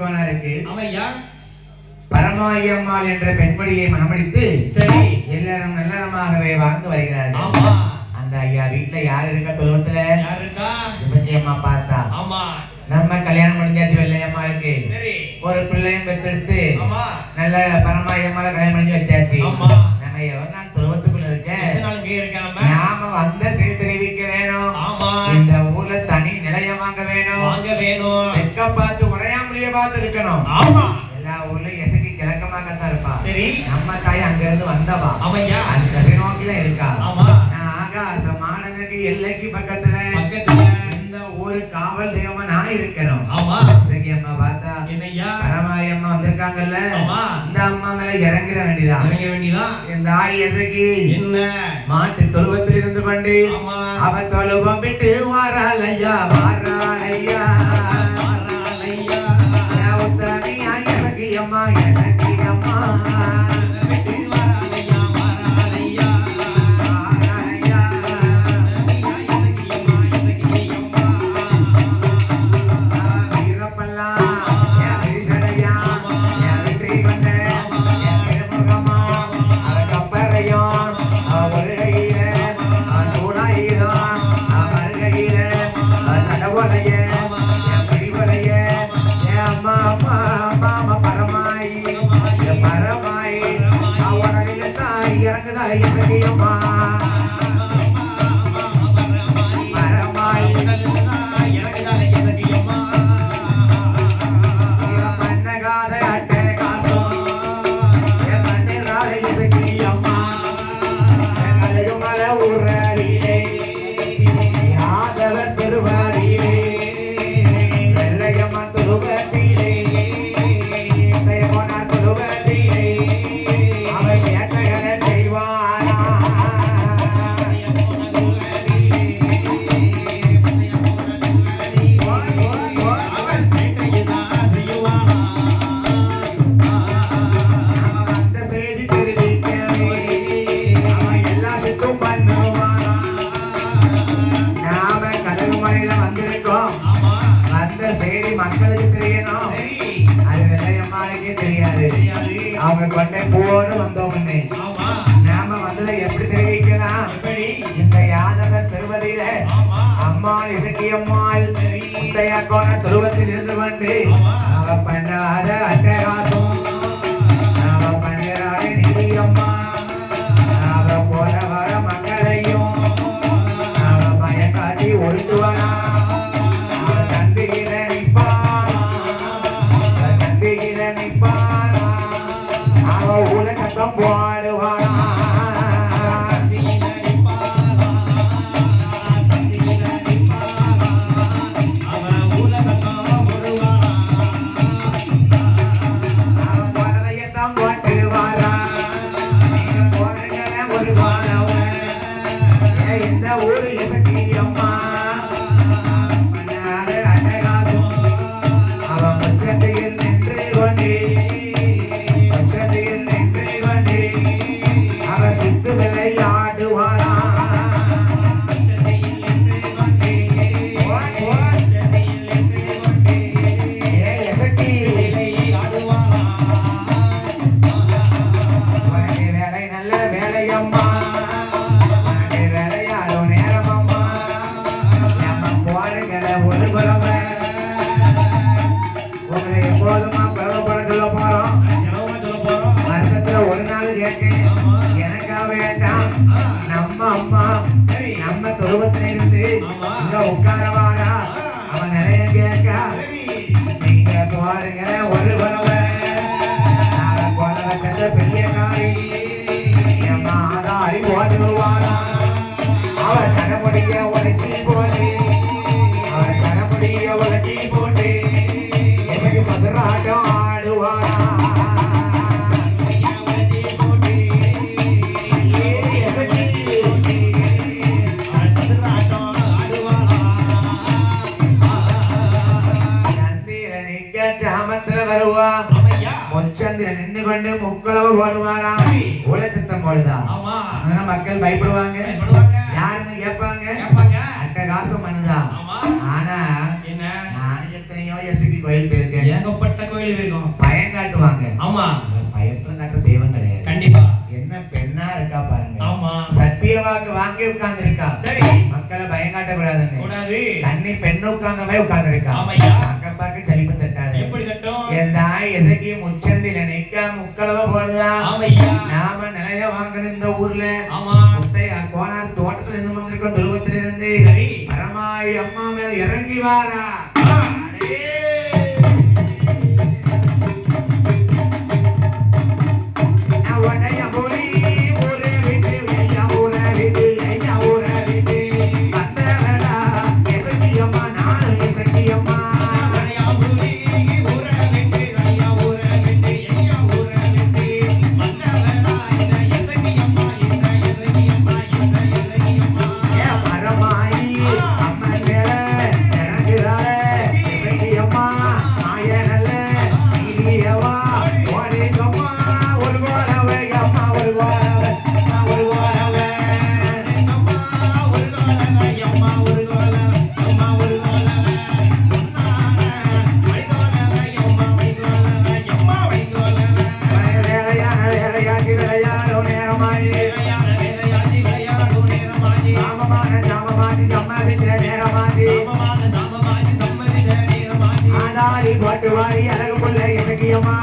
கோனாருக்கு ஆமையா பரமாயம்மாள் என்ற பெண்மணியை மணமடித்து சரி. எல்லாரும் நல்லறமாகவே வாழ்ந்து வருகிறார்கள். ஆமா. அந்த ஐயா வீட்டுல யார் இருக்கா தொழுவத்துல? யார் இருக்கா? பார்த்தா. ஆமா. நம்ம கல்யாணம் முடிஞ்சாச்சு வெள்ளையம்மா இருக்கு சரி. ஒரு பிள்ளையும் பெற்றெடுத்து ஆமா. நல்ல பரமாயம்மால கல்யாணம் பண்ணி வச்சாச்சு. ஆமா. நம்ம எவ்வளவு நாள் தொழுவத்துக்குள்ள இருக்கேன்? நாம வந்த செய்தி தெரிவிக்க வேணும். ஆமா. இந்த ஊர்ல தனி நிலையம் வாங்க வேணும். வாங்க வேணும். தெற்க பார்த்து உடையாமலிய பார்த்து இருக்கணும் ஆமா. எல்லா ஊர்லயும் எசைக்கு கிழக்கமாகத்தான் இருப்பா. சரி. நம்ம தாய் அங்க இருந்து வந்தவா? ஆமையா அது கதை நோக்கிதான் இருக்கா? ஆமா. நான் ஆகாச மாடனுக்கு எல்லைக்கு பக்கத்துல பக்கத்துல. இந்த ஒரு காவல் தெய்வமா நான் இருக்கணும். ஆமா. சரி அம்மா பார்த்தா என்னய்யா பரமாயி அம்மா வந்திருக்காங்கல்ல? ஆமா. இந்த அம்மா மேல இறங்கிட வேண்டியதான் இறங்க வேண்டியதான் இந்த ஆய் எசைக்கு என்ன? மாட்டு தொழுவத்தில் இருந்து கொண்டு ஆமா. அவ தொழுவம் விட்டு வாராளையா வாராளையா பரமாய் பரமாய் பரமாயி, தாய் இறங்குதாய் இசகியம்மா. அவங்க கொண்டை பூவோடு வந்தோம் முன்னே நாம வந்ததை எப்படி தெரிவிக்கலாம்? இந்த யாதவர் திருவதியில அம்மாள் இசக்கியம்மாள் முத்தையா கோண துருவத்தில் இருந்து கொண்டு அவ பண்ணாத அட்டகாசம். பெரிய காரி என் மாதாரி ஓட்டுவானா அவர் கணமுடிய உலகத்துல நின்று கொண்டு முக்களவு போடுவாராம் உலகத்தம் போடுதான் அதெல்லாம் மக்கள் பயப்படுவாங்க. யாருன்னு கேட்பாங்க. அட்ட அட்டகாசம் மனுதான் ஆனா என்ன? எத்தனையோ எஸ்டிபி கோயில் போயிருக்கேன். ஏகப்பட்ட கோயில் இருக்கும் பயம் காட்டுவாங்க. ஆமா. பயத்துல காட்டுற தெய்வம் கிடையாது. கண்டிப்பா. என்ன பெண்ணா இருக்கா பாருங்க. ஆமா. சத்தியவாக்கு வாங்கி உட்கார்ந்து இருக்கா சரி. மக்களை பயம் காட்டக்கூடாதுன்னு. கூடாது. தண்ணி பெண்ணு உட்கார்ந்த மாதிரி உட்கார்ந்து இருக்கா ஆமா அங்க பாருங்க என் தாய் எசகி முச்சந்தில நிக்க முக்களவ போடுதா நாம நிலைய வாங்கின இந்த ஊர்ல. கோனார் தோட்டத்துல இருந்து வந்திருக்கோம் துருவத்திலிருந்து. பரமாய் அம்மா மேல இறங்கி வாரா. வா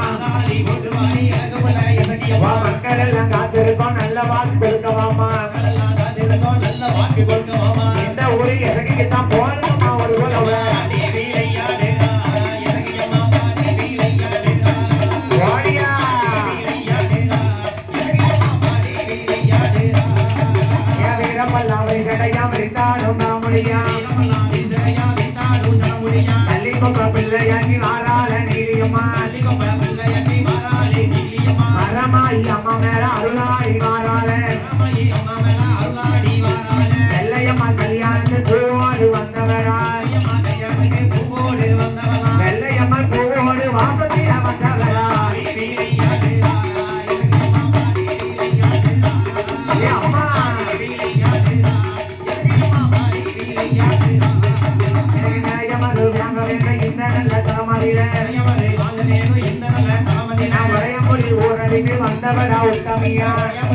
மக்கள் எல்லாம் காத்திருக்கோம் நல்ல வாக்கு கொடுக்க வாமா நல்ல வாக்கு கொடுக்க வாமா இந்த ஊரு இறங்கிக்கு தான் போனோமா ஒரு உழவை Yeah. அருளாய் மாறாளே. அம்மா மேல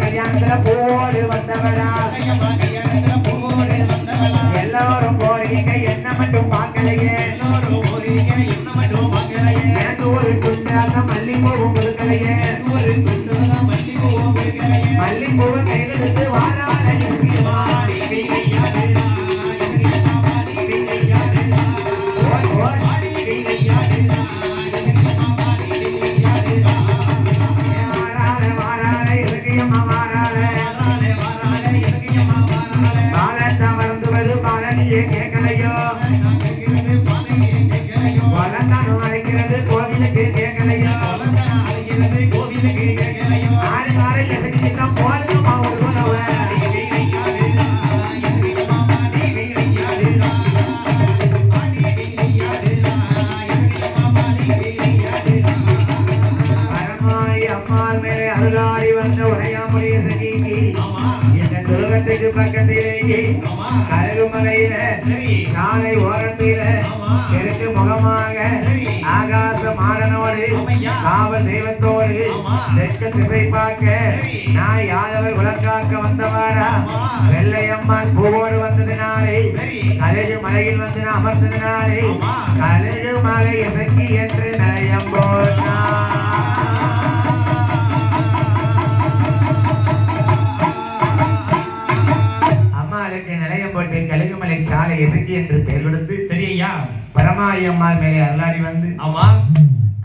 கல்யாணத்துல போடு வந்தவடா கழுகு மலை இசக்கி என்று நயம் அம்மாளுக்கு நிலையம் போட்டு கழுகுமலை சாலை இசக்கி என்று பெயர் கொடுத்து சரி ஐயா பரமாயம்மாள் மேலே அருளாடி வந்து. ஆமா.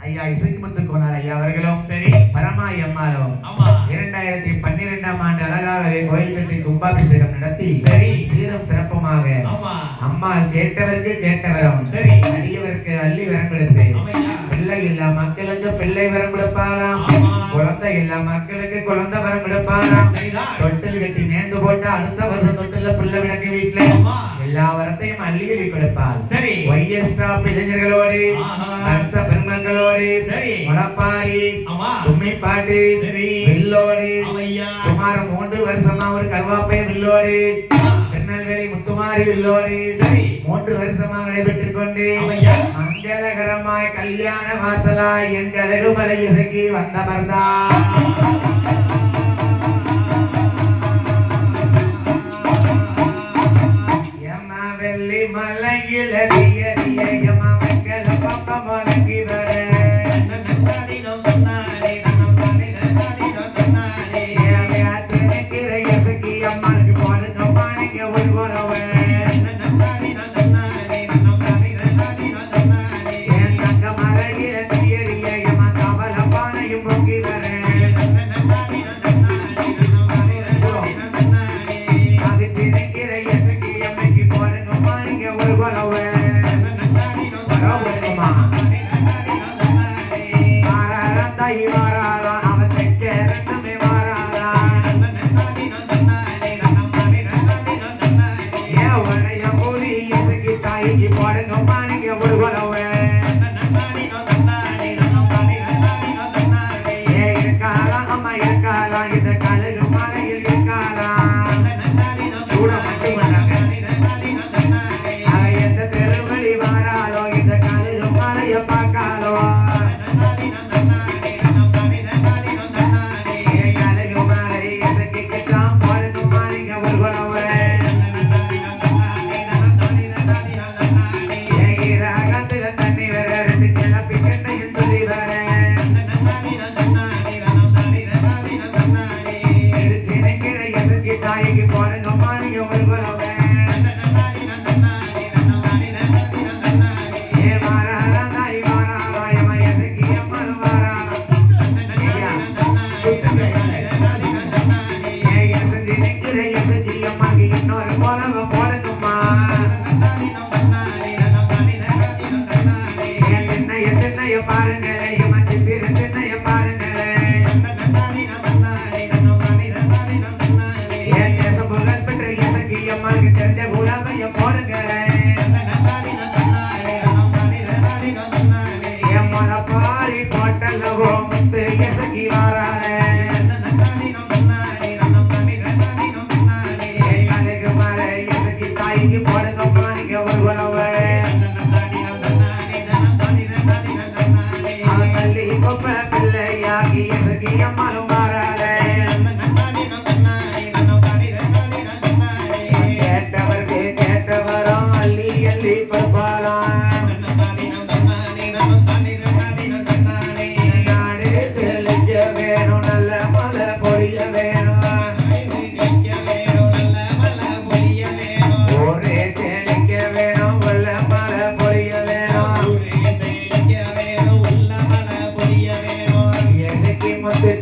ஐயா இசைக்குமுத்து கோனார் ஐயா அவர்களும் சரி. பரமாயம்மாளும் ஆமா. இரண்டாயிரத்தி பன்னிரெண்டாம் ஆண்டு அழகாகவே கோயில் கட்டி கும்பாபிஷேகம் நடத்தி சரி. சீரும் சிறப்புமாக ஆமா. அம்மாள் கேட்டவருக்கு கேட்டவரம் சரி. அடியவருக்கு அள்ளி வரம் கொடுத்து பிள்ளை இல்லா மக்களுக்கு பிள்ளை வரம் கொடுப்பாராம். குழந்தை இல்லா மக்களுக்கு குழந்தை வரம் கொடுப்பாராம். தொட்டில் கட்டி நேர்ந்து போட்டு அடுத்த வருஷம் தொட்டில பிள்ளை விளக்கு வீட்டுல. எல்லா வரத்தையும் அள்ளி அள்ளி கொடுப்பார் சரி. ஸ்டாப் இளைஞர்களோடு. பக்த பெருமக்களோடு. முளப்பாரி ஆமா. கும்மி பாட்டு சரி. வில்லோடு சுமார் மூன்று வருஷமா ஒரு கருவாப்பை வில்லோடு. திருநெல்வேலி முத்துமாரி வில்லோடு சரி. மூன்று வருஷமாக நடைபெற்றுக் கொண்டு. மங்களகரமாய் கல்யாண வாசலாய் என் கலகுமலை இசைக்கு வந்தமர்ந்தா மலையில் அடிய மொளப்பாரி போட்டல்லவோ முத்து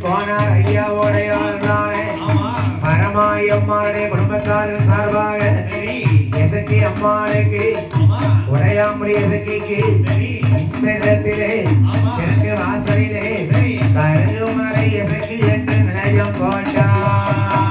முத்து கோனார் ஐயா உடையவர்களாலே பரமாயம்மாளுடைய குடும்பத்தாரின் சார்பாக எசக்கி அம்மாளுக்கு உடையாமுடி எசக்கிக்கு இந்த இடத்திலே தெற்கு வாசலிலே கருகுமலை எசக்கி என்று நிலையம் மாடனுக்கு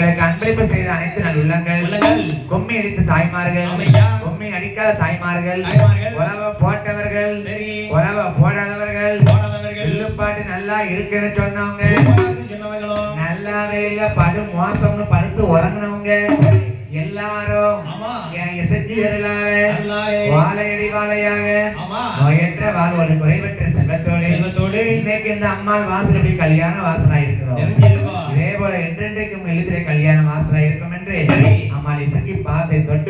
எங்களுக்கு அன்பளிப்பு செய்த அனைத்து நல் உள்ளங்கள். கும்மி அடித்த தாய்மார்கள். கும்மி அடிக்காத தாய்மார்கள். உறவ போட்டவர்கள். உறவ போடாதவர்கள். வில்லுப்பாட்டு நல்லா இருக்குன்னு சொன்னவங்க. நல்லாவே இல்ல படு மோசம்னு படுத்து உறங்குனவங்க. எல்லாரும் வாழையடி வாழையாக நோயற்ற வாழ்வோடு குறைவற்ற செல்வத்தோடு. இன்னைக்கு இந்த அம்மாள் வாசல் கல்யாண வாசலா இருக்கிறோம் என்றென்றைக்கும் எழுதிய கல்யாண வாசலா இருக்கும் என்று. அம்மாள் இசைக்கு பார்த்து தொட்டு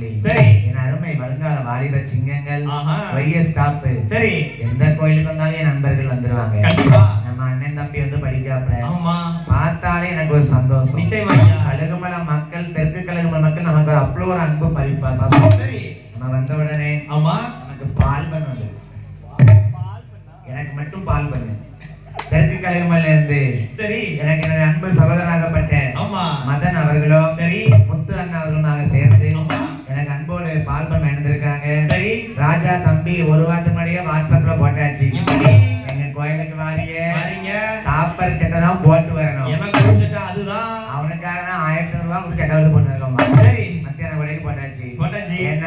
சொல்லி சரி. என் அருமை வருங்கால வாலிப சிங்கங்கள். வைய ஸ்டாப் சரி. எந்த கோயிலுக்கு வந்தாலும் என் நண்பர்கள் வந்துருவாங்க. நம்ம அண்ணன் தம்பி வந்து படிக்காப்புல ஆமா. பார்த்தாலே எனக்கு ஒரு சந்தோஷம். நிச்சயமா. கழுகுமலை மக்கள் தெற்கு கழுகுமலை மக்கள் நமக்கு ஒரு அவ்வளோ ஒரு அன்பு பாசம். சரி. நம்ம வந்த உடனே ஆமா. நமக்கு பால் பண்ணு. எனக்கு மட்டும் பால் பண்ணு. தெற்கு கழுகுமலையில இருந்து சரி. எனக்கு எனது அன்பு சகோதரனாகப்பட்ட ஆமா. மதன் அவர்களும் சரி. முத்து அண்ணா அவர்களுமாக சேர்ந்து பால் பண்ண எழுந்திருக்காங்க சரி. ராஜா தம்பி ஒரு வாரத்துக்கு முன்னாடியே வாட்ஸ்அப்ல போட்டாச்சு. எங்க கோயிலுக்கு வாரியே காப்பர் சட்டை தான் போட்டு வரணும். அதுதான். அவனுக்காக ஆயிரத்தி ரூபாய் கொடுத்து சட்டை போட்டு இருக்கோம் சரி. மத்தியான விலைக்கு போட்டாச்சு. போட்டாச்சு. என்ன?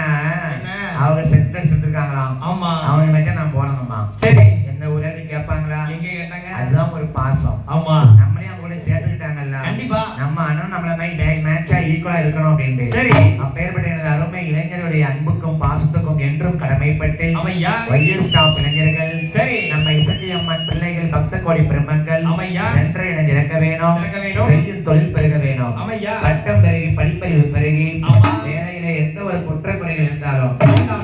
அவங்க செட் எடுத்துருக்காங்களாம் ஆமா. அவங்க மட்டும் நான் போடணுமா? சரி. என்றும் கடமைப்பட்டு ஸ்டாப் இளைஞர்கள் சரி நம்ம இசக்கி அம்மன் பிள்ளைகள் பக்த கோடி பெருமக்கள் ஆமையா சென்ற இடம் இறக்க வேணும். செய்யும் தொழில் பெருக வேணும் ஆமையா பட்டம் பெருகி படிப்பறிவு பெருகி. வேலையில எந்த ஒரு குற்றக்குறைகள் இருந்தாலும்.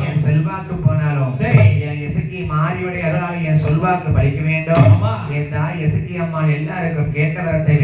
என் செல்வாக்கு போனாலும் சரி. என் இசக்கி மாரியுடைய அருளால் என் சொல்வாக்கு படிக்க வேண்டும் ஆமா. என் தாய் இசக்கி அம்மா எல்லாருக்கும் கேட்ட வரத்தை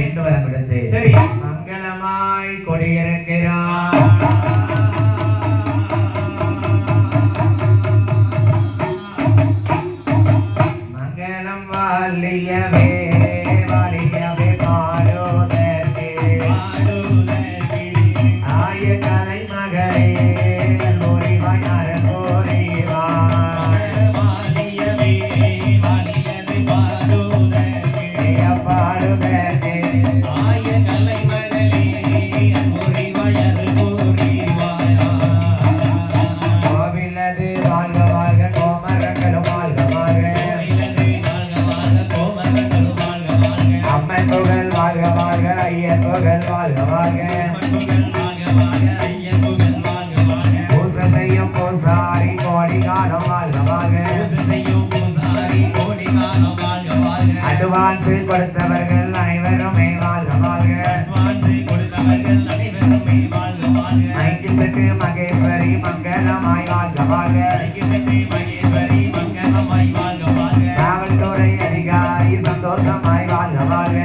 சந்தோஷமாய் வாழ்க வாழ்க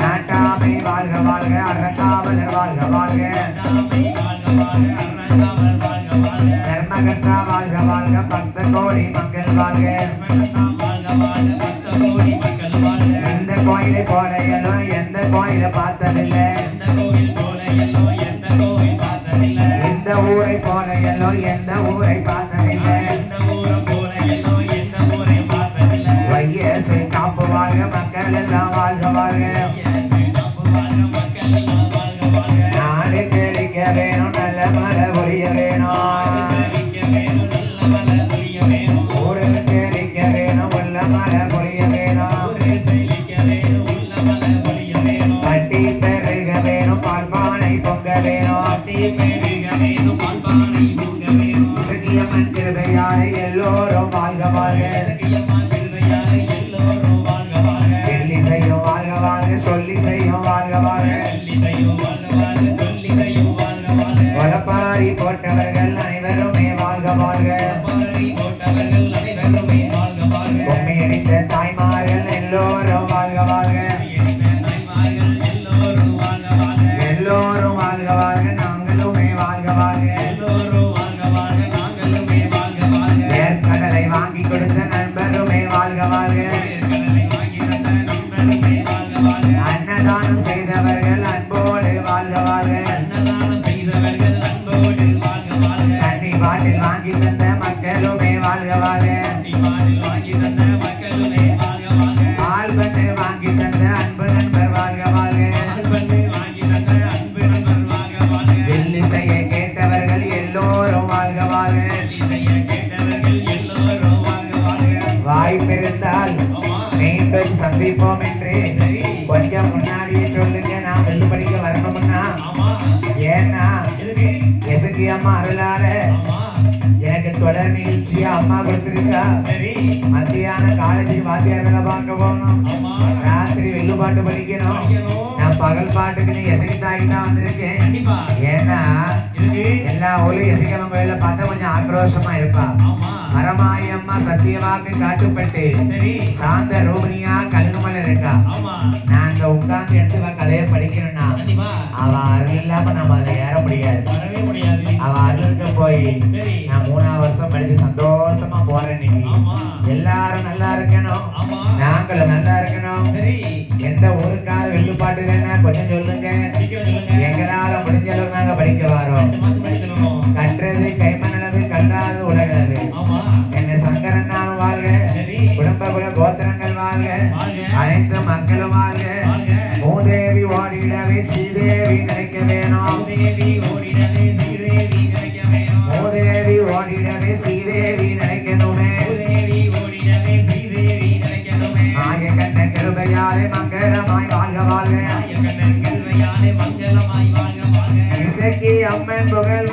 நாட்டாமை வாழ்க வாழ்க அறக்காவலர் வாழ்க வாழ்க தர்மகர்த்தா வாழ்க வாழ்க பக்த கோடி மக்கள் வாழ்க. எந்த கோயிலை போல எல்லாம் எந்த கோயிலை பார்த்ததில்லை. எந்த இந்த ஊரை போல எல்லாம் எந்த ஊரை பார்த்ததில்லை. பாட்டுக்கு நீ தான் வந்திருக்கேன் கண்டிப்பா. ஏன்னா எல்லா கோயில பார்த்தா கொஞ்சம் ஆக்ரோஷமா இருப்பா. ஆமா. மரமாயி அம்மா சத்தியவாக்கு காட்டுப்பட்டு. சாந்த ரூபனியா இருக்கா ஆமா. அங்க உட்கார்ந்து எடுத்து கதையை படிக்கணும்னா அவ அருள் இல்லாம நம்ம அதை ஏற முடியாது. அவ அருளுக்கு போய் நான் மூணாவது வருஷம் படிச்சு சந்தோஷமா போறேன் இன்னைக்கு எல்லாரும் நல்லா இருக்கணும். நாங்களும் நல்லா இருக்கணும். எந்த ஊருக்காவது வெள்ளுப்பாட்டு வேணா கொஞ்சம் சொல்லுங்க. எங்களால முடிஞ்ச அளவுக்கு நாங்க படிக்க வரோம். கற்றது கைமணளவு கல்லாது உலகளவு என்ன சங்கரன் நான் வாழ்க. குடும்ப குல கோத்திரங்கள் வாழ்க அனைத்து மக்களும் வாழ்க மூதேவி ஓடிடவே ஸ்ரீதேவி நினைக்க வேணும். தேவி ஓடிடவே ஸ்ரீதேவி கிடைக்க வேணும். மூதேவி ஓடிடவே ஸ்ரீதேவி நினைக்கணுமே. தேவி ஓடிடவே ஸ்ரீதேவி கிடைக்கணுமே ஆய கண்ண கிருபையாலே மங்களமாய் வாழ்க வாழ்க. நாயகன் கல்வையாலே மங்களமாய் வாழ்க வாழ்க. இசைக்கு அம்மன் புகழ்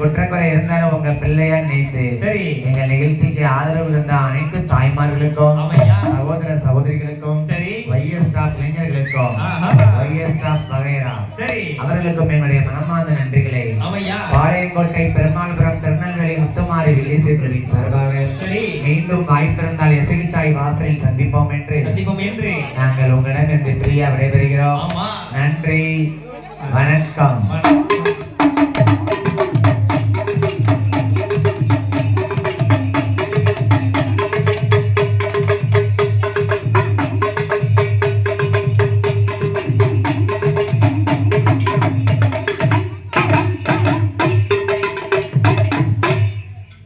குற்றக்குறை இருந்தாலும் உங்க பிள்ளையா நினைத்து சரி. எங்க நிகழ்ச்சிக்கு ஆதரவு இருந்த அனைத்து தாய்மார்களுக்கும் சகோதர சகோதரிகளுக்கும் சரி. வைஎஸ் ஸ்டாப் இளைஞர்களுக்கும். வைஎஸ் ஸ்டாப் வகைரா சரி. அவர்களுக்கும் என்னுடைய மனமார்ந்த நன்றிகளை. பாளையங்கோட்டை பெருமாள்புரம் திருநெல்வேலி முத்துமாரி வில்லிசேகரின் சார்பாக சரி. மீண்டும் வாய்ப்பிருந்தால் எசகித்தாய் வாசலில் சந்திப்போம் என்று சந்திப்போம் என்று. நாங்கள் உங்களிடம் இன்று பிரியா விடைபெறுகிறோம். நன்றி. வணக்கம்.